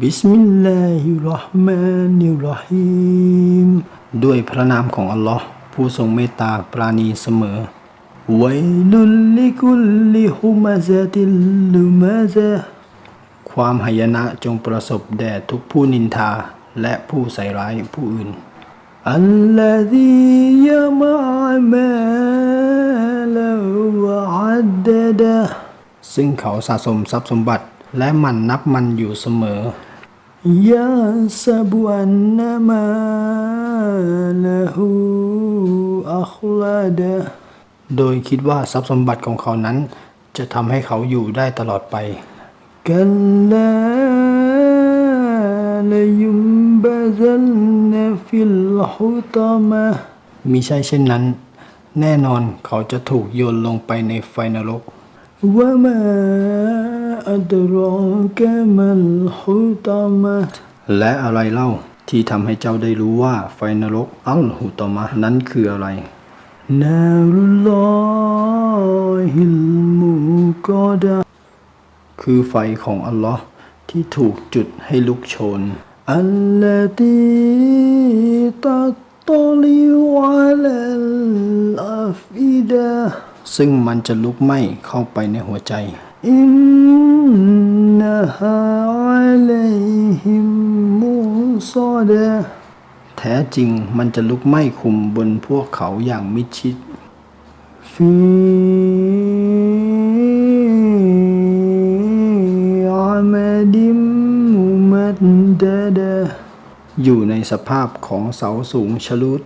บิสมิลลาฮิรราะห์มานิรราะฮีมด้วยพระนามของอัลลอฮ์ผู้ทรงเมตตาปราณีเสมอไวลุลลิกุลลิฮุมะซะติลลุมะซะความหายนะจงประสบแด่ทุกผู้นินทาและผู้ใส่ร้ายผู้อื่นอัลลอฮียะมะมาลวะอัดดะดะซึ่งเขาสะสมทรัพย์สมบัติ และหมันนับมันอยู่เสมอยาสบุอันนามาละหูอัคลาดะโดยคิดว่าทรัพย์สมบัติของเขานั้น จะทำให้เขาอยู่ได้ตลอดไปกันลาลยุมบะซันนฟิลฮุตามะมิใช่เช่นนั้น แน่นอนเขาจะถูกโยนลงไปในไฟนรก وما أدراك ما الحطمة และอะไรเล่าที่ทำให้เจ้าได้รู้ว่าไฟนรกอัลหุตมะนั้นคืออะไรนารุลลอฮิลมุกอดะคือไฟของอัลลอฮ์ที่ถูกจุดให้ลุกโชน อัลลตีตัตตลิวอัลอัฟอิดะ ซึ่งมันจะลุกไหม้เข้าไปในหัวใจ อินนาฮาอะลัยฮิมมุซอดะแท้จริงมันจะลุกไหม้คุมบนพวกเขาอย่างมิดชิดฟีอามาดิมมุมัดดะดะอยู่ในสภาพของเสาสูงชะลุด